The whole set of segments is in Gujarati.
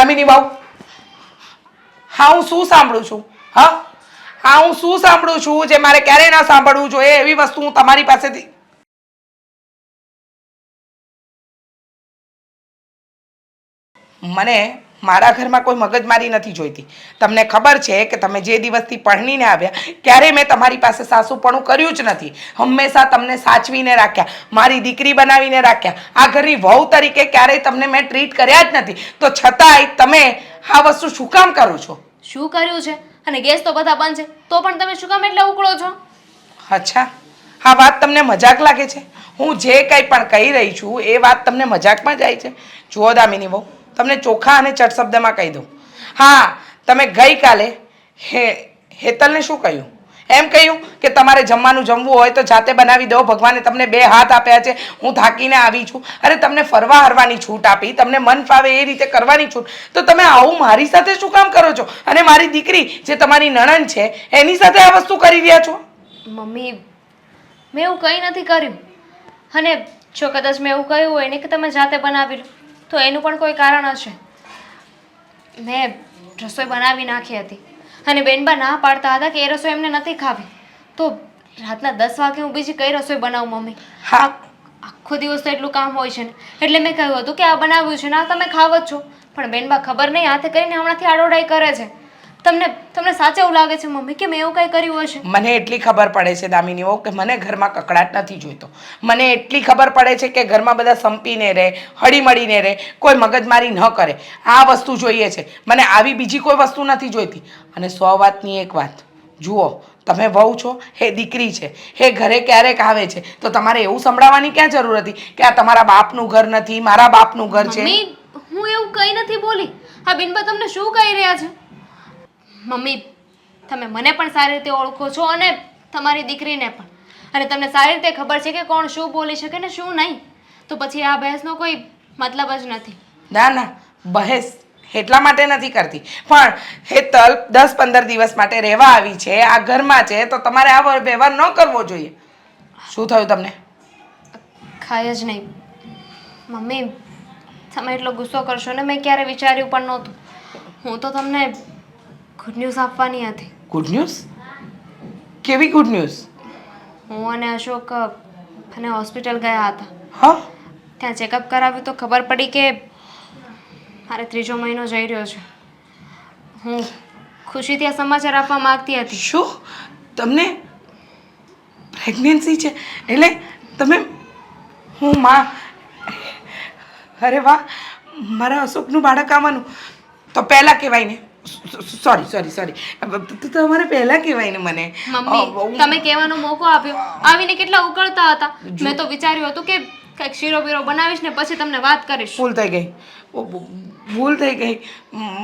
દામિની બાઉ હા, હું શું સાંભળું છું? હા? હા, હું શું સાંભળું છું જે મારે ક્યારેય ના સાંભળવું જોઈએ એવી વસ્તુ હું તમારી પાસેથી મને મારા ઘરમાં કોઈ મગજમારી નથી જોઈતી. તમને ખબર છે કે તમે જે દિવસથી પરણીને આવ્યા ક્યારેય મેં તમારી પાસે સાસુપણું કર્યું જ નથી. હંમેશા તમને સાચવીને રાખ્યા મારી દીકરી બનાવીને રાખ્યા. આ ઘરની વહુ તરીકે ક્યારેય તમને મેં ટ્રીટ કર્યા જ નથી. તો છતાંય તમે આ વસ્તુ શું કામ કરો છો? શું કર્યું છે? અને ગેસ તો બધા બંધ છે. તો પણ તમે શું કામ એટલે ઉકળો છો? અચ્છા. આ વાત તમને મજાક લાગે છે? હું જે કંઈ પણ કહી રહી છું એ વાત તમને મજાકમાં જાય છે? જુઓ દામિની બહુ તમને ચોખ્ખા અને ચટ શબ્દમાં કહી દઉં. હા, તમે ગઈકાલે હે, હેતલને શું કહ્યું? એમ કહ્યું કે તમારે જમવાનું જમવું હોય તો જાતે બનાવી દો. ભગવાને તમને બે હાથ આપ્યા છે. હું થાકીને આવી છું. અરે, તમને ફરવા હરવાની છૂટ આપી. તમને મન ફાવે એ રીતે કરવાની છૂટ. તો તમે આવું મારી સાથે શું કામ કરો છો? અને મારી દીકરી જે તમારી નણંદ છે, એની સાથે આ વસ્તુ કરી રહ્યા છો? મમ્મી, મેં એવું કંઈ નથી કર્યું. અને જો કદાચ મેં એવું કહ્યું હોય ને કે તમે જાતે બનાવી લો. તો એનું પણ કોઈ કારણ હશે? મેં રસોઈ બનાવી નાખી હતી. અને બેનબા ના પાડતા હતા કે એ રસોઈ એમને નથી ખાવી. તો રાતના દસ વાગે હું બીજી કઈ રસોઈ બનાવું મમ્મી? હા. આખો દિવસ તો એટલું કામ હોય છે ને. એટલે મેં કહ્યું હતું કે આ બનાવ્યું છે ને આ તમે ખાવ જ છો. પણ બેનબા ખબર નહીં હાથે કરીને હમણાંથી આડોડાઈ કરે છે. તમને તમને સાચે એવું લાગે છે મમ્મી કે મેં એવું કંઈ કર્યું હશે? મને એટલી ખબર પડે છે દામિનીઓ કે મને ઘરમાં કકડાટ નથી જોઈતો. મને એટલી ખબર પડે છે કે ઘરમાં બધા સંપીને રહે હળીમળીને રહે કોઈ મગજમારી ન કરે. આ વસ્તુ જોઈએ છે. મને આવી બીજી કોઈ વસ્તુ નથી જોઈતી. અને સો વાતની એક વાત. જુઓ તમે વહુ છો હે દીકરી છે એ ઘરે ક્યારેક આવે છે તો તમારે એવું સંભળાવવાની ક્યાં જરૂર હતી? કે આ તમારા બાપનું ઘર નથી મારા બાપનું ઘર છે? હું એવું કંઈ નથી બોલી. આ બિનબા તમને શું કહી રહ્યા છે? મમ્મી તમે મને પણ સારી રીતે ઓળખો છો અને તમારી દીકરીને પણ. અને તમને સારી રીતે ખબર છે કે કોણ શું બોલી શકે ને શું નહીં. તો પછી આ બહેસનો કોઈ મતલબ જ નથી. ના ના બહેસ એટલા માટે નથી કરતી. પણ હેતલ દસ પંદર દિવસ માટે રહેવા આવી છે આ ઘરમાં છે તો તમારે આ વ્યવહાર ન કરવો જોઈએ. શું થયું તમને? ખાય જ નહીં. મમ્મી તમે એટલો ગુસ્સો કરશો ને મેં ક્યારે વિચાર્યું પણ નહોતું. હું તો તમને ગુડ ન્યૂઝ આપવાની હતી. ગુડ ન્યૂઝ કેવી ગુડ ન્યૂઝ હું અને અશોક અને હોસ્પિટલ ગયા હતા. હા? ત્યાં ચેકઅપ કરાવ્યું તો ખબર પડી કે મારે ત્રીજો મહિનો જઈ રહ્યો છે. હું ખુશીથી આ સમાચાર આપવા માંગતી હતી. શું? તમને પ્રેગ્નન્સી છે? એટલે તમે હું માં અરે વાહ મારા અશોકનું બાળક આવવાનું. તો પહેલાં કહેવાય ને. સોરી સોરી સોરી તમારે પહેલાં કહેવાય ને મને. મમ્મી તમે કહેવાનો મોકો આપ્યો. આવીને કેટલા ઉકળતા હતા. મેં તો વિચાર્યું હતું કે કંઈક શીરો બીરો બનાવીશ ને પછી તમને વાત કરીશ. ભૂલ થઈ ગઈ. ભૂલ થઈ ગઈ.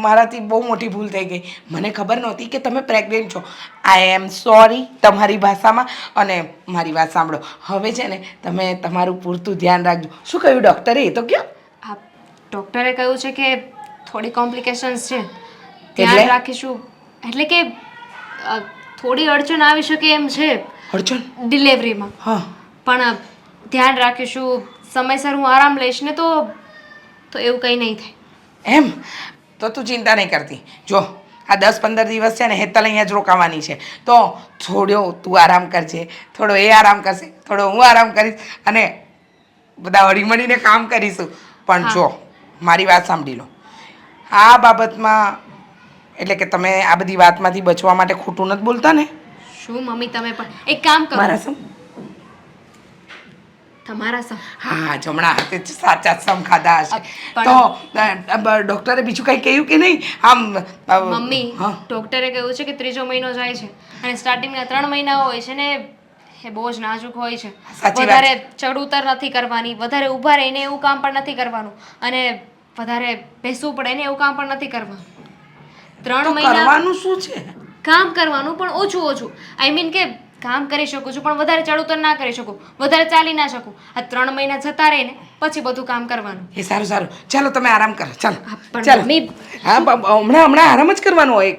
મારાથી બહુ મોટી ભૂલ થઈ ગઈ. મને ખબર નહોતી કે તમે પ્રેગ્નેન્ટ છો. આઈ એમ સોરી તમારી ભાષામાં અને મારી વાત સાંભળો. હવે છે ને તમે તમારું પૂરતું ધ્યાન રાખજો. શું કહ્યું ડૉક્ટરે એ? તો કયો? આ ડૉક્ટરે કહ્યું છે કે થોડી કોમ્પ્લિકેશન્સ છે? ધ્યાન રાખીશું. એટલે કે અ, થોડી અડચણ આવી શકે એમ છે. અર્જુન ડિલિવરીમાં. હા. પણ ધ્યાન રાખીશું. સમયસર હું આરામ લઈશ ને તો તો એવું કંઈ નહીં થાય. એમ? તો તું ચિંતા નહીં કરતી. જો આ દસ પંદર દિવસ છે ને હેતલ અહીંયા જ રોકાવાની છે. તો થોડો તું આરામ કરજે. થોડો એ આરામ કરશે થોડો હું આરામ કરીશ અને બધા હળીમળીને કામ કરીશું. પણ જો મારી વાત સાંભળી લો. આ બાબતમાં એટલે કે તમે આ બધી વાતમાંથી બચવા માટે ખોટું નથી બોલતા ને? શું મમ્મી તમે પણ એક કામ કરો. મારા સમ તમારા સમ હા. જમણા હાથે સાચા સમ ખાધા હશે. તો અ, બીજું કંઈ કહ્યું કે નહીં? આમ મમ્મી ડોક્ટરે કહ્યું છે કે ત્રીજો મહિનો જાય છે. અને સ્ટાર્ટિંગના ત્રણ મહિના હોય છે ને એ બહુ જ નાજુક હોય છે. વધારે ચડ ઉતર નથી કરવાની. વધારે ઊભા રહીને એવું કામ પણ નથી કરવાનું. અને વધારે બેસવું પડે ને એવું કામ પણ નથી કરવાનું. ત્રણ મહિના કરવાનું શું છે? કામ કરવાનું પણ ઓછું ઓછું. આઈ મીન કે કામ કરી શકું છું પણ વધારે ચડ ઉતર ના કરી શકું. વધારે ચાલી ના શકું. આ ત્રણ મહિના જતા રહીને પછી બધું કામ કરવાનું. એ સારું સારું. ચાલો તમે આરામ કરો. ચાલો. ચાલો. હા હમણાં હમણાં આરામ જ કરવાનો હોય.